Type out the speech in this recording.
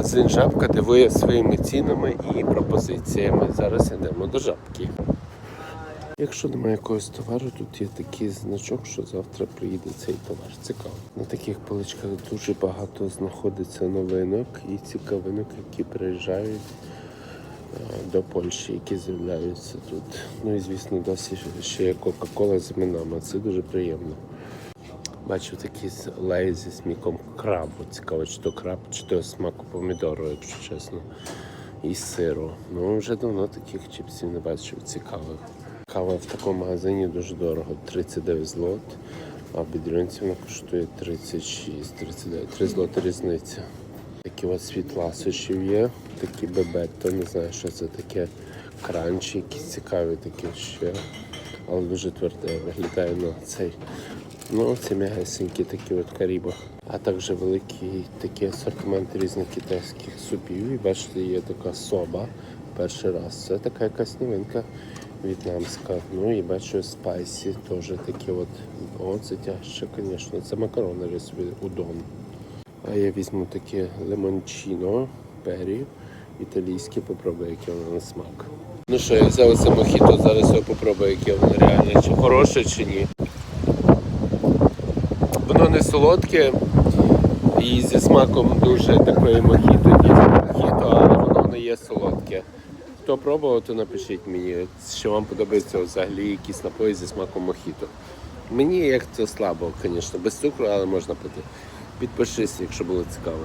Магазин Жабка дивує своїми цінами і пропозиціями. Зараз йдемо до жабки. Якщо немає якогось товару, тут є такий значок, що завтра приїде цей товар. Цікаво. На таких поличках дуже багато знаходиться новинок і цікавинок, які приїжджають е, до Польщі, які з'являються тут. Ну і звісно, досі ще є Кока-Кола з іменами. Це дуже приємно. Бачив такі лей зі смаком крабу. Цікаво, чи то краб, чи то смаку помідору, якщо чесно. І сиру. Ну вже давно таких чіпсів не бачив цікавих. Кава в такому магазині дуже дорого. 39 злот, а в бідрюнці вона коштує 36, 39, 3 злоти різниця. Такі от світ є, такі бебетто, не знаю, що це таке. Кранчі, якісь цікаві такі ще, але дуже тверде виглядає на цей. Ну, це м'ягесенькі такі от каріба. А також великий такий асортимент різних китайських супів. І бачите, є така соба. Перший раз. Це така якась новинка в'єтнамська. Ну і бачу спайсі теж такі от. О, це тяжче, звісно. Це макарони рисові удон. А я візьму таке лимончино, пері, італійське, попробую, яке воно на смак. Ну що, я взяв це мохіто, зараз я попробую, яке воно реально, чи хороше, чи ні. Не солодке і зі смаком дуже такої мохіто, дійсно мохіто, але воно не є солодке. Хто пробував, то напишіть мені, що вам подобається взагалі якісь напої зі смаком мохіто. Мені як це слабо, звісно, без цукру, але можна пити. Підпишись, якщо було цікаво.